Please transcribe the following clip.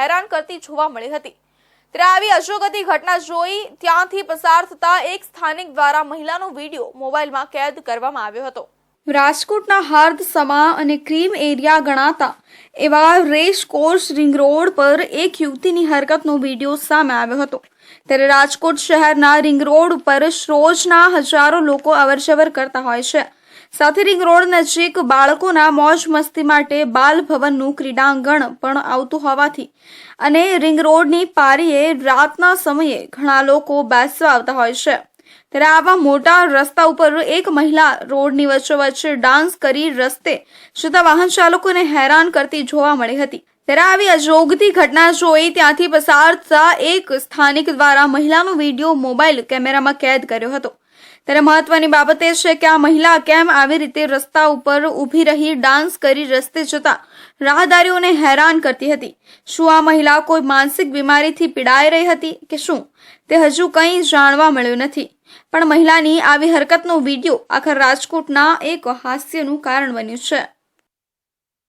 હેરાન કરતી જોવા મળી હતી. ત્યારે આવી અશોકતી ઘટના જોઈ ત્યાંથી પસાર થતા એક સ્થાનિક દ્વારા મહિલાનો વીડિયો મોબાઈલમાં કેદ કરવામાં આવ્યો હતો. રાજકોટના હાર્દ સમા અને ક્રીમ એરિયા ગણાતા એવા રેસ કોર્સ રિંગ રોડ પર એક યુવતીની હરકતનો વીડિયો સામે આવ્યો હતો. ત્યારે રાજકોટ શહેરના રિંગ રોડ ઉપર રોજના હજારો લોકો અવરજવર કરતા હોય છે. સાથે રિંગ રોડ નજીક બાળકોના મોજ મસ્તી માટે બાલ ભવનનું ક્રીડાંગણ પણ આવતું હોવાથી અને રિંગ રોડની પારીએ રાતના સમયે ઘણા લોકો બેસવા આવતા હોય છે. ત્યારે આવા મોટા રસ્તા ઉપર એક મહિલા રોડની વચ્ચોવચ્ચ ડાન્સ કરી રસ્તે જતા વાહન ચાલકોને હેરાન કરતી જોવા મળી હતી. ત્યારે આવી અજોગતી ઘટના જોઈ ત્યાંથી પસાર થતા એક સ્થાનિક દ્વારા મહિલાનો વીડિયો મોબાઈલ કેમેરામાં કેદ કર્યો હતો. ત્યારે મહત્વની બાબત એ છે કે આ મહિલા કેમ આવી રીતે રસ્તા ઉપર ઊભી રહી ડાન્સ કરી રસ્તે જતા રાહદારીઓને હેરાન કરતી હતી? શું આ મહિલા કોઈ માનસિક બીમારીથી પીડાઈ રહી હતી કે શું? તે હજુ કંઈ જાણવા મળ્યું નથી. પણ મહિલાની આવી હરકતનો વીડિયો આખા રાજકોટના એક હાસ્યનું કારણ બન્યું છે.